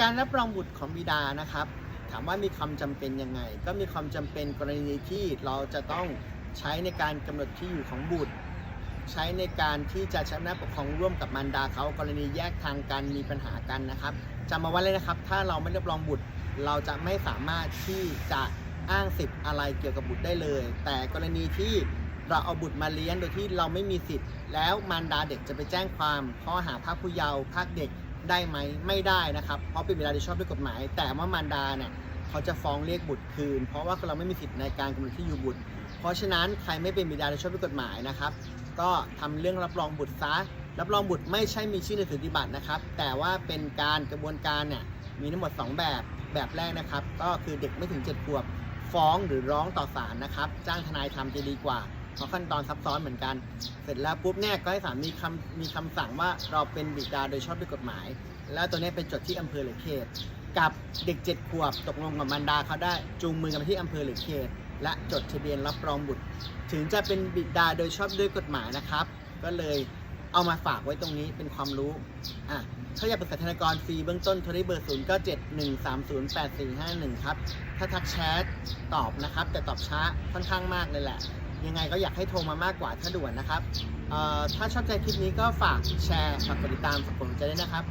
การรับรองบุตรของบิดานะครับ ถามว่ามีความจำเป็นยังไง ก็มีความจำเป็นกรณีที่เราจะต้องใช้ในการกำหนดที่อยู่ของบุตร ใช้ในการที่จะใช้อำนาปกครองร่วมกับมารดาเขากรณีแยกทางกันมีปัญหากันนะครับจำมาไว้เลยนะครับ ถ้าเราไม่รับรองบุตร เราจะไม่สามารถที่จะอ้างสิทธิ์อะไรเกี่ยวกับบุตรได้เลย แต่กรณีที่เราเอาบุตรมาเลี้ยงโดยที่เราไม่มีสิทธิ์ แล้วมารดาเด็กจะไปแจ้งความข้อหาพรากผู้เยาว์พรากเด็ก ได้ไหมไม่ได้นะครับ เพราะเป็นบิดาโดยชอบด้วยกฎหมาย แต่ว่ามารดาเนี่ยเขาจะฟ้องเรียกบุตรคืน เพราะว่าเราไม่มีสิทธิ์ในการกำหนดที่อยู่บุตร เพราะฉะนั้นใครไม่เป็นบิดาโดยชอบด้วยกฎหมายนะครับ ก็ทำเรื่องรับรองบุตรซะรับรองบุตรไม่ใช่มีชื่อในสุติบัตรนะครับ แต่ว่าเป็นการกระบวนการเนี่ยมีทั้งหมด 2 แบบแบบแรกนะครับ ก็คือเด็กไม่ถึง7ขวบฟ้องหรือร้องต่อศาลนะครับ จ้างทนายทำจะดีกว่า เพราะขั้นตอนซับซ้อนเหมือนกัน เสร็จแล้วปุ๊บเนี่ยก็ให้ศาลมีคำมีคำสั่งว่าเราเป็นบิดาโดยชอบด้วยกฎหมาย แล้วตัวเนี้ยเป็นจดที่อำเภอหรือเขต กับเด็ก7ขวบตกลงกับมารดาเขาได้จูงมือกันไปที่อำเภอหรือเขต และจดทะเบียนรับรองบุตร ถึงจะเป็นบิดาโดยชอบด้วยกฎหมายนะครับ ก็เลยเอามาฝากไว้ตรงนี้เป็นความรู้อะถ้าอยากปรึกษาธนากรฟรีเบื้องต้นโทรได้เบอร์ 0 9 7 1 3 0 8 4 5 1 ครับ ถ้าทักแชทตอบนะครับ แต่ตอบช้าค่อนข้างมากเลยแหละ ยังไงก็อยากให้โทรมามากกว่าถ้าด่วนนะครับถ้าชอบใจคลิปนี้ก็ฝากแชร์ฝากกดติดตามฝากกดหัวใจด้วยนะครับ